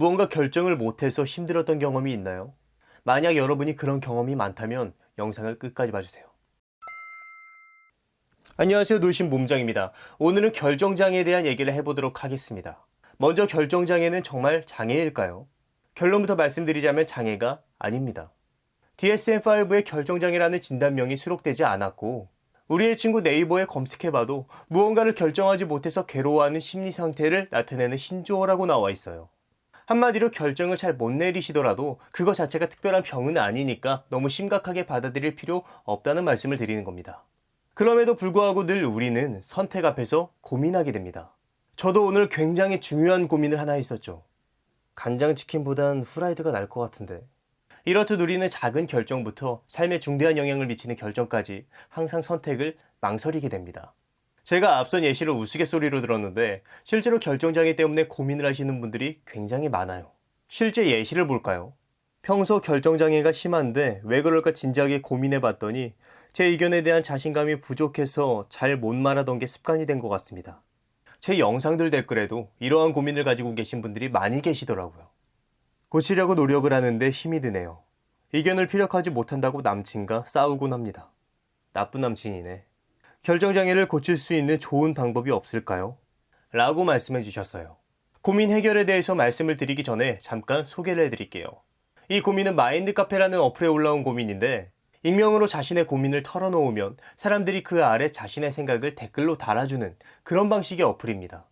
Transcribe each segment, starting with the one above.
무언가 결정을 못해서 힘들었던 경험이 있나요? 만약 여러분이 그런 경험이 많다면 영상을 끝까지 봐주세요. 안녕하세요. 노신 몸장입니다. 오늘은 결정장애에 대한 얘기를 해보도록 하겠습니다. 먼저 결정장애는 정말 장애일까요? 결론부터 말씀드리자면 장애가 아닙니다. DSM-5의 결정장애라는 진단명이 수록되지 않았고, 우리의 친구 네이버에 검색해봐도 무언가를 결정하지 못해서 괴로워하는 심리 상태를 나타내는 신조어라고 나와 있어요. 한마디로 결정을 잘 못 내리시더라도 그거 자체가 특별한 병은 아니니까 너무 심각하게 받아들일 필요 없다는 말씀을 드리는 겁니다. 그럼에도 불구하고 늘 우리는 선택 앞에서 고민하게 됩니다. 저도 오늘 굉장히 중요한 고민을 하나 있었죠. 간장치킨보단 후라이드가 나을 것 같은데. 이렇듯 우리는 작은 결정부터 삶에 중대한 영향을 미치는 결정까지 항상 선택을 망설이게 됩니다. 제가 앞선 예시를 우스갯소리로 들었는데 실제로 결정장애 때문에 고민을 하시는 분들이 굉장히 많아요. 실제 예시를 볼까요? 평소 결정장애가 심한데 왜 그럴까 진지하게 고민해 봤더니 제 의견에 대한 자신감이 부족해서 잘 못 말하던 게 습관이 된 것 같습니다. 제 영상들 댓글에도 이러한 고민을 가지고 계신 분들이 많이 계시더라고요. 고치려고 노력을 하는데 힘이 드네요. 의견을 피력하지 못한다고 남친과 싸우곤 합니다. 나쁜 남친이네. 결정장애를 고칠 수 있는 좋은 방법이 없을까요? 라고 말씀해 주셨어요. 고민 해결에 대해서 말씀을 드리기 전에 잠깐 소개를 해드릴게요. 이 고민은 마인드 카페라는 어플에 올라온 고민인데, 익명으로 자신의 고민을 털어놓으면 사람들이 그 아래 자신의 생각을 댓글로 달아주는 그런 방식의 어플입니다.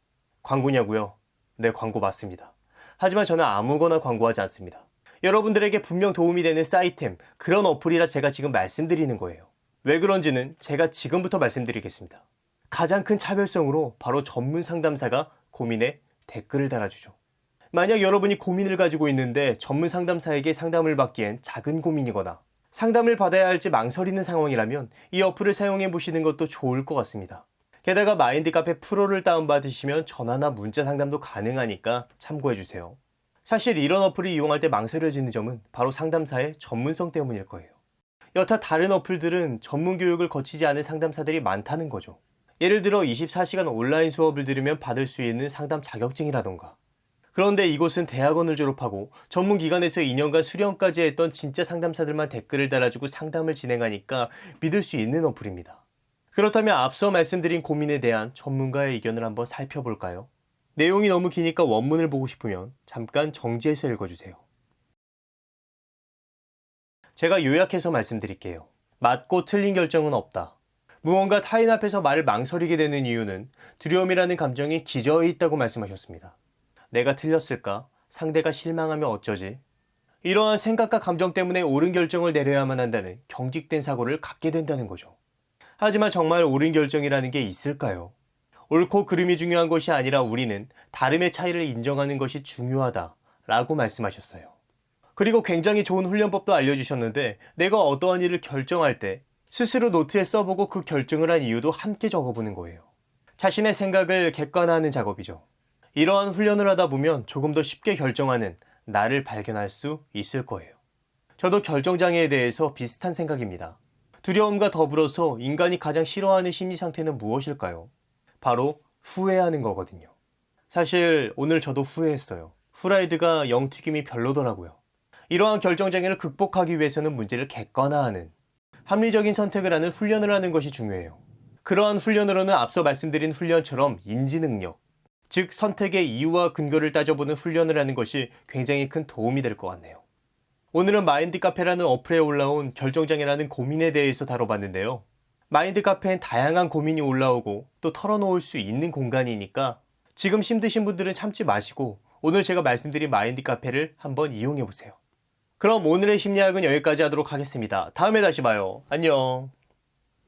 광고냐고요? 네, 광고 맞습니다. 하지만 저는 아무거나 광고하지 않습니다. 여러분들에게 분명 도움이 되는 사이템, 그런 어플이라 제가 지금 말씀드리는 거예요. 왜 그런지는 제가 지금부터 말씀드리겠습니다. 가장 큰 차별성으로 바로 전문 상담사가 고민에 댓글을 달아주죠. 만약 여러분이 고민을 가지고 있는데 전문 상담사에게 상담을 받기엔 작은 고민이거나 상담을 받아야 할지 망설이는 상황이라면 이 어플을 사용해 보시는 것도 좋을 것 같습니다. 게다가 마인드 카페 프로를 다운받으시면 전화나 문자 상담도 가능하니까 참고해 주세요. 사실 이런 어플을 이용할 때 망설여지는 점은 바로 상담사의 전문성 때문일 거예요. 여타 다른 어플들은 전문 교육을 거치지 않은 상담사들이 많다는 거죠. 예를 들어 24시간 온라인 수업을 들으면 받을 수 있는 상담 자격증이라던가. 그런데 이곳은 대학원을 졸업하고 전문 기관에서 2년간 수련까지 했던 진짜 상담사들만 댓글을 달아주고 상담을 진행하니까 믿을 수 있는 어플입니다. 그렇다면 앞서 말씀드린 고민에 대한 전문가의 의견을 한번 살펴볼까요? 내용이 너무 기니까 원문을 보고 싶으면 잠깐 정지해서 읽어주세요. 제가 요약해서 말씀드릴게요. 맞고 틀린 결정은 없다. 무언가 타인 앞에서 말을 망설이게 되는 이유는 두려움이라는 감정이 기저에 있다고 말씀하셨습니다. 내가 틀렸을까? 상대가 실망하면 어쩌지? 이러한 생각과 감정 때문에 옳은 결정을 내려야만 한다는 경직된 사고를 갖게 된다는 거죠. 하지만 정말 옳은 결정이라는 게 있을까요? 옳고 그름이 중요한 것이 아니라 우리는 다름의 차이를 인정하는 것이 중요하다 라고 말씀하셨어요. 그리고 굉장히 좋은 훈련법도 알려주셨는데 내가 어떠한 일을 결정할 때 스스로 노트에 써보고 그 결정을 한 이유도 함께 적어보는 거예요. 자신의 생각을 객관화하는 작업이죠. 이러한 훈련을 하다 보면 조금 더 쉽게 결정하는 나를 발견할 수 있을 거예요. 저도 결정장애에 대해서 비슷한 생각입니다. 두려움과 더불어서 인간이 가장 싫어하는 심리 상태는 무엇일까요? 바로 후회하는 거거든요. 사실 오늘 저도 후회했어요. 후라이드가 영튀김이 별로더라고요. 이러한 결정장애를 극복하기 위해서는 문제를 객관화하는 합리적인 선택을 하는 훈련을 하는 것이 중요해요. 그러한 훈련으로는 앞서 말씀드린 훈련처럼 인지 능력, 즉 선택의 이유와 근거를 따져보는 훈련을 하는 것이 굉장히 큰 도움이 될 것 같네요. 오늘은 마인드 카페라는 어플에 올라온 결정장애라는 고민에 대해서 다뤄봤는데요. 마인드 카페엔 다양한 고민이 올라오고 또 털어놓을 수 있는 공간이니까 지금 힘드신 분들은 참지 마시고 오늘 제가 말씀드린 마인드 카페를 한번 이용해 보세요. 그럼 오늘의 심리학은 여기까지 하도록 하겠습니다. 다음에 다시 봐요. 안녕.